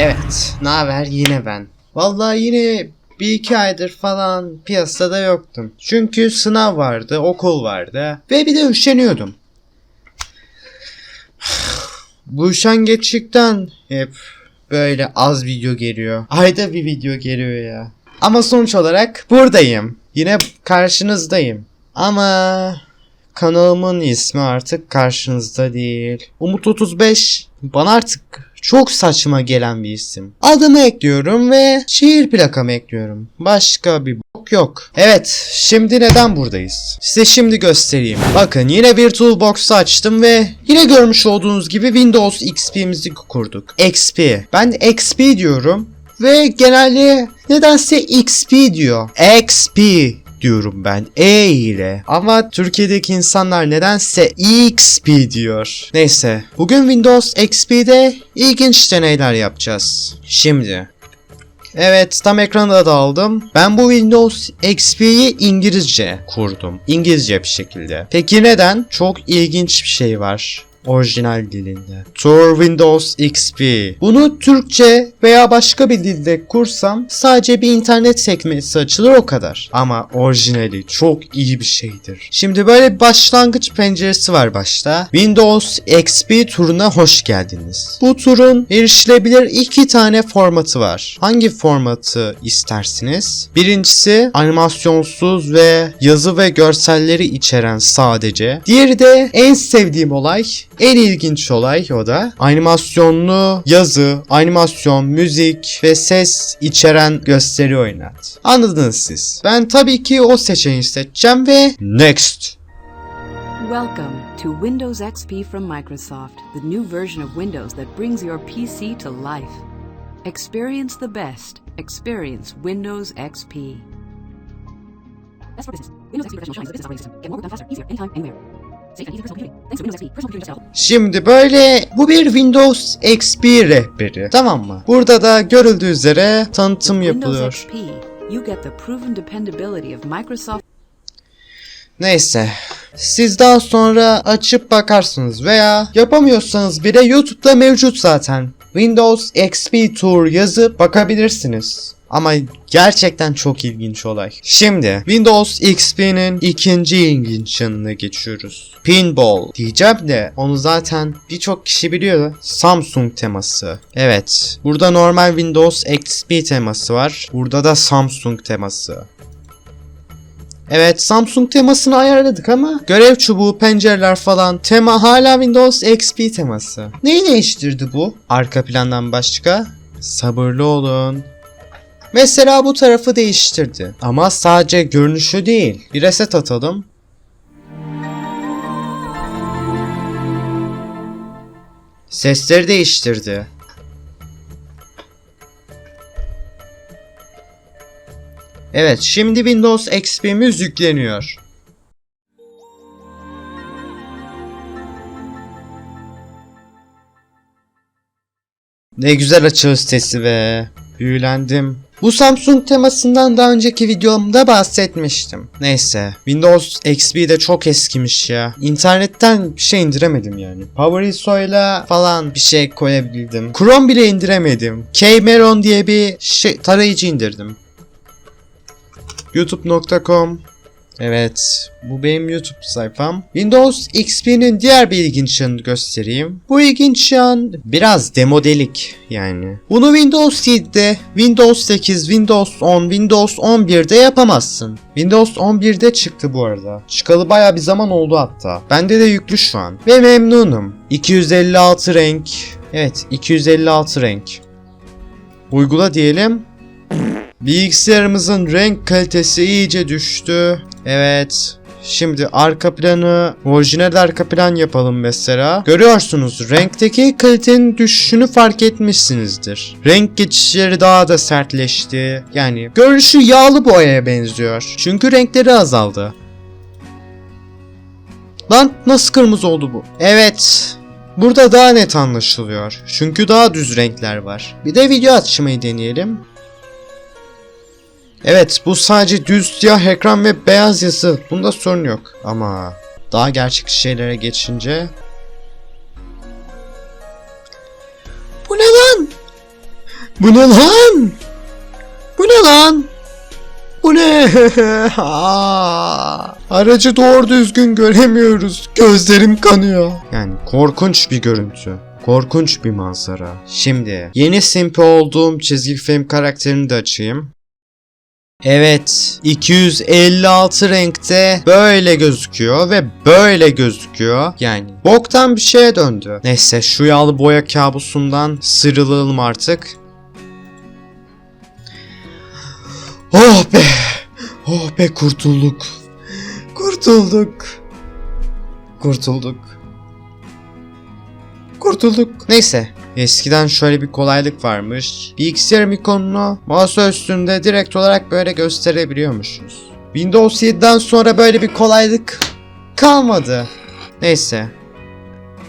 Evet, ne haber? Yine ben. Vallahi yine bir iki aydır falan piyasada yoktum. Çünkü sınav vardı, okul vardı ve bir de üşeniyordum. Bu üşengeçlikten hep böyle az video geliyor. Ayda bir video geliyor ya. Ama sonuç olarak buradayım. Yine karşınızdayım. Ama kanalımın ismi artık karşınızda değil. Umut 35 bana artık çok saçma gelen bir isim. Adımı ekliyorum ve şehir plakamı ekliyorum. Başka bir bok yok. Evet, şimdi neden buradayız? Size şimdi göstereyim. Bakın yine VirtualBox'u açtım ve yine görmüş olduğunuz gibi Windows XP'mizi kurduk. XP. Ben XP diyorum ve genelde nedense XP diyor. XP diyorum ben E ile. Ama Türkiye'deki insanlar nedense XP diyor. Neyse. Bugün Windows XP'de ilginç deneyler yapacağız. Şimdi. Evet tam ekranda da aldım. Ben bu Windows XP'yi İngilizce kurdum. İngilizce bir şekilde. Peki neden? Çok ilginç bir şey var orijinal dilinde. Tour Windows XP. Bunu Türkçe veya başka bir dilde kursam sadece bir internet sekmesi açılır o kadar. Ama orijinali çok iyi bir şeydir. Şimdi böyle bir başlangıç penceresi var başta. Windows XP turuna hoş geldiniz. Bu turun erişilebilir iki tane formatı var. Hangi formatı istersiniz? Birincisi animasyonsuz ve yazı ve görselleri içeren sadece. Diğeri de en sevdiğim olay en ilginç olay o da animasyonlu yazı, animasyon, müzik ve ses içeren gösteri oynat. Anladınız siz. Ben tabii ki o seçeneği seçeceğim ve next. Welcome to Windows XP from Microsoft, the new version of Windows that brings your PC to life. Experience the best. Experience Windows XP. Best for business. Windows XP Professional shines the business operating system. Get more work done faster, easier, anytime, anywhere. Şimdi böyle bu bir Windows XP rehberi. Tamam mı? Burada da görüldüğü üzere tanıtım yapılıyor. Neyse. Siz daha sonra açıp bakarsınız veya yapamıyorsanız bile YouTube'da mevcut zaten. Windows XP Tour yazıp bakabilirsiniz. Ama gerçekten çok ilginç olay. Şimdi Windows XP'nin ikinci ilginç yanına geçiyoruz. Pinball diyeceğim de onu zaten birçok kişi biliyor. Samsung teması. Evet. Burada normal Windows XP teması var. Burada da Samsung teması. Evet Samsung temasını ayarladık ama görev çubuğu, pencereler falan tema hala Windows XP teması. Neyi değiştirdi bu? Arka plandan başka? Sabırlı olun. Mesela bu tarafı değiştirdi. Ama sadece görünüşü değil. Bir reset atalım. Sesleri değiştirdi. Evet, şimdi Windows XP'miz yükleniyor. Ne güzel açılış sesi be. Büyülendim. Bu Samsung temasından daha önceki videomda bahsetmiştim. Neyse. Windows XP de çok eskimiş ya. İnternetten bir şey indiremedim yani. PowerISO'yla falan bir şey koyabildim. Chrome bile indiremedim. Kmeron diye bir şey, tarayıcı indirdim. youtube.com Evet, bu benim YouTube sayfam. Windows XP'nin diğer bir ilginç yanını göstereyim. Bu ilginç yan biraz demodelik yani. Bunu Windows 7'de, Windows 8, Windows 10, Windows 11'de yapamazsın. Windows 11'de çıktı bu arada. Çıkalı baya bir zaman oldu hatta. Bende de yüklü şu an. Ve memnunum. 256 renk. Evet, 256 renk. Uygula diyelim. Bilgisayarımızın renk kalitesi iyice düştü. Evet. Şimdi arka planı orijinal arka plan yapalım mesela. Görüyorsunuz renkteki kalitenin düşüşünü fark etmişsinizdir. Renk geçişleri daha da sertleşti. Yani görünüşü yağlı boyaya benziyor. Çünkü renkleri azaldı. Lan nasıl kırmızı oldu bu? Evet. Burada daha net anlaşılıyor. Çünkü daha düz renkler var. Bir de video açmayı deneyelim. Evet bu sadece düz siyah ekran ve beyaz yazı. Bunda sorun yok. Ama daha gerçek şeylere geçince... Bu ne lan? Bu ne lan? Bu ne lan? Bu ne? Aracı doğru düzgün göremiyoruz. Gözlerim kanıyor. Yani korkunç bir görüntü. Korkunç bir manzara. Şimdi yeni simpi olduğum çizgi film karakterini de açayım. Evet 256 renkte böyle gözüküyor ve böyle gözüküyor. Yani boktan bir şeye döndü. Neyse şu yağlı boya kabusundan sıyrılalım artık. Oh be! Oh be kurtulduk. Kurtulduk. Kurtulduk. Kurtulduk. Neyse. Eskiden şöyle bir kolaylık varmış. Bilgisayar ikonunu masa üstünde direkt olarak böyle gösterebiliyormuşuz. Windows 7'den sonra böyle bir kolaylık kalmadı. Neyse.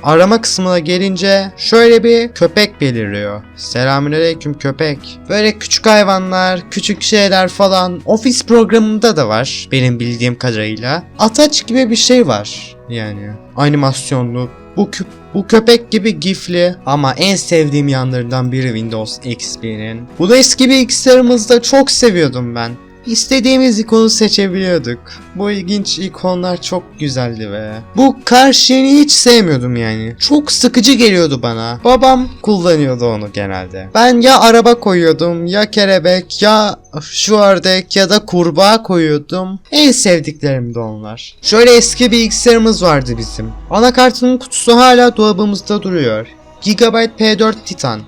Arama kısmına gelince şöyle bir köpek beliriyor. Selamünaleyküm köpek. Böyle küçük hayvanlar, küçük şeyler falan ofis programında da var benim bildiğim kadarıyla. Ataç gibi bir şey var yani animasyonlu. Bu kö- bu köpek gibi gifli ama en sevdiğim yanlarından biri Windows XP'nin. Bunu eski bilgisayarımızda çok seviyordum ben. İstediğimiz ikonu seçebiliyorduk. Bu ilginç ikonlar çok güzeldi be. Bu karşıyeni hiç sevmiyordum yani. Çok sıkıcı geliyordu bana. Babam kullanıyordu onu genelde. Ben ya araba koyuyordum ya kelebek ya şu ördek ya da kurbağa koyuyordum. En sevdiklerim de onlar. Şöyle eski bilgisayarımız vardı bizim. Anakartının kutusu hala dolabımızda duruyor. Gigabyte P4 Titan.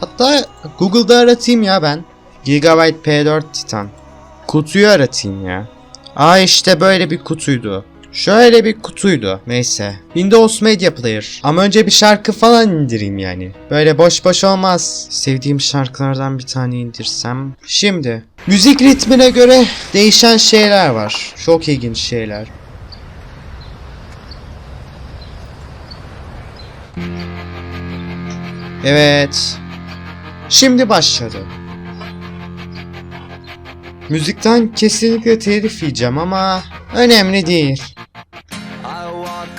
Hatta Google'da aratayım ya ben. Gigabyte P4 Titan. Kutuyu aratayım ya. Aa işte böyle bir kutuydu. Şöyle bir kutuydu. Neyse. Windows Media Player. Ama önce bir şarkı falan indireyim yani. Böyle boş boş olmaz. Sevdiğim şarkılardan bir tane indirsem. Şimdi. Müzik ritmine göre değişen şeyler var. Çok ilginç şeyler. Evet. Şimdi başladı. Müzikten kesinlikle telif yiyeceğim ama önemli değil. I walk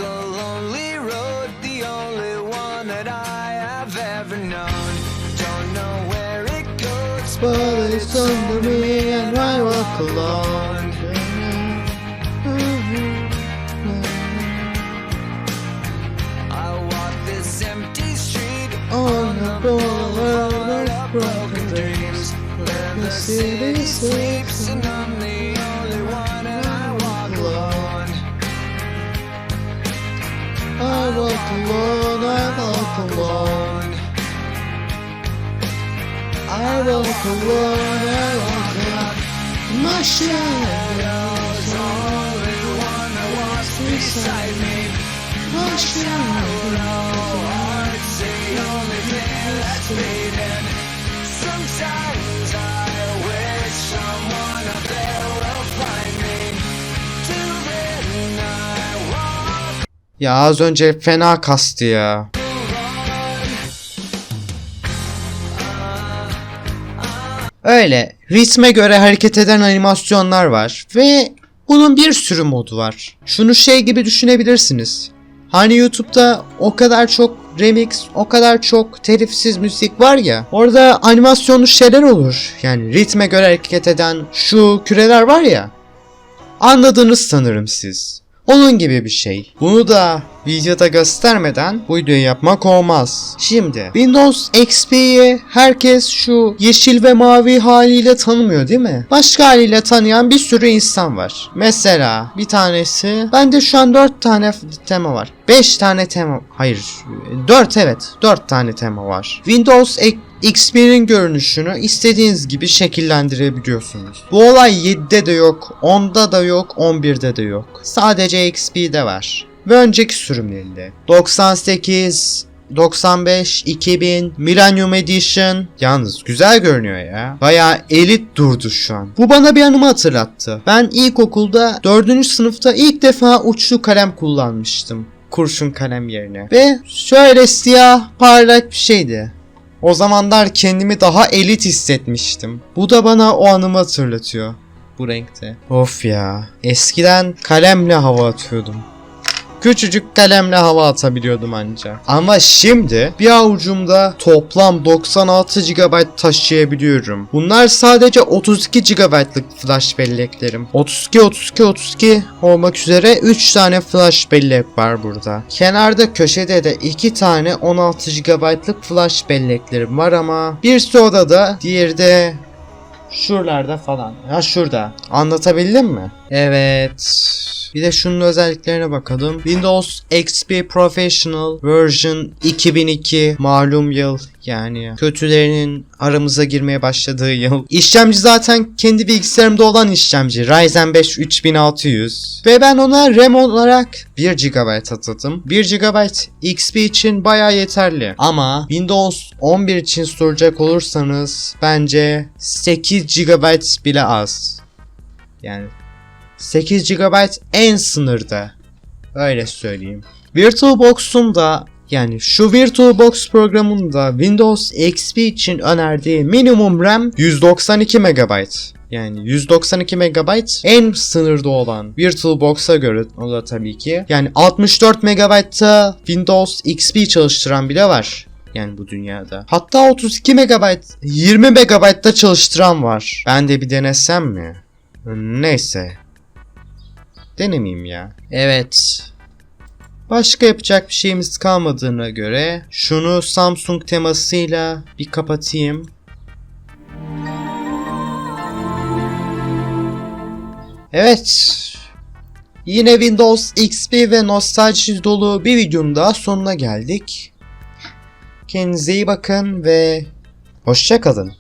the this empty street On a boulevard. of the city sleeps, and I'm the only one, and I walk alone. I walk alone, I walk alone. I walk alone, I walk alone. My shadow's Only one that walks beside me. my shadow. It's the only thing that's fading. Sometimes Ya az önce fena kastı ya. Öyle ritme göre hareket eden animasyonlar var ve bunun bir sürü modu var. Şunu şey gibi düşünebilirsiniz. Hani YouTube'da o kadar çok remix, o kadar çok telifsiz müzik var ya. Orada animasyonlu şeyler olur. Yani ritme göre hareket eden şu küreler var ya. Anladınız sanırım siz. Onun gibi bir şey. Bunu da videoda göstermeden bu videoyu yapmak olmaz. Şimdi Windows XP'yi herkes şu yeşil ve mavi haliyle tanımıyor değil mi? Başka haliyle tanıyan bir sürü insan var. Mesela bir tanesi bende şu an 4 tane tema var. 5 tane tema hayır 4 evet 4 tane tema var. Windows X- XP'nin görünüşünü istediğiniz gibi şekillendirebiliyorsunuz. Bu olay 7'de de yok, 10'da da yok, 11'de de yok. Sadece XP'de var. Ve önceki sürümlerinde. 98, 95, 2000, Millennium Edition. Yalnız güzel görünüyor ya. Baya elit durdu şu an. Bu bana bir anımı hatırlattı. Ben ilkokulda 4. sınıfta ilk defa uçlu kalem kullanmıştım. Kurşun kalem yerine. Ve şöyle siyah parlak bir şeydi. O zamanlar kendimi daha elit hissetmiştim. Bu da bana o anımı hatırlatıyor. Bu renkte. Of ya. Eskiden kalemle hava atıyordum. Küçücük kalemle hava atabiliyordum ancak. Ama şimdi bir avucumda toplam 96 GB taşıyabiliyorum. Bunlar sadece 32 GB'lık flash belleklerim. 32 32 32 olmak üzere 3 tane flash bellek var burada. Kenarda köşede de 2 tane 16 GB'lık flash belleklerim var ama birisi odada, diğeri de şuralarda falan. Ha şurada. Anlatabildim mi? Evet. Bir de şunun özelliklerine bakalım. Windows XP Professional version 2002 malum yıl yani kötülerinin aramıza girmeye başladığı yıl. İşlemci zaten kendi bilgisayarımda olan işlemci Ryzen 5 3600 ve ben ona RAM olarak 1 GB atadım. 1 GB XP için baya yeterli ama Windows 11 için soracak olursanız bence 8 GB bile az. Yani 8 GB en sınırda. Öyle söyleyeyim. VirtualBox'un da yani şu VirtualBox programında Windows XP için önerdiği minimum RAM 192 MB. Yani 192 MB en sınırda olan VirtualBox'a göre o da tabii ki. Yani 64 MB'da Windows XP çalıştıran bile var. Yani bu dünyada. Hatta 32 MB, 20 MB'da çalıştıran var. Ben de bir denesem mi? Neyse. Denemeyeyim ya. Evet. Başka yapacak bir şeyimiz kalmadığına göre şunu Samsung temasıyla bir kapatayım. Evet. Yine Windows XP ve nostalji dolu bir videonun daha sonuna geldik. Kendinize iyi bakın ve hoşça kalın.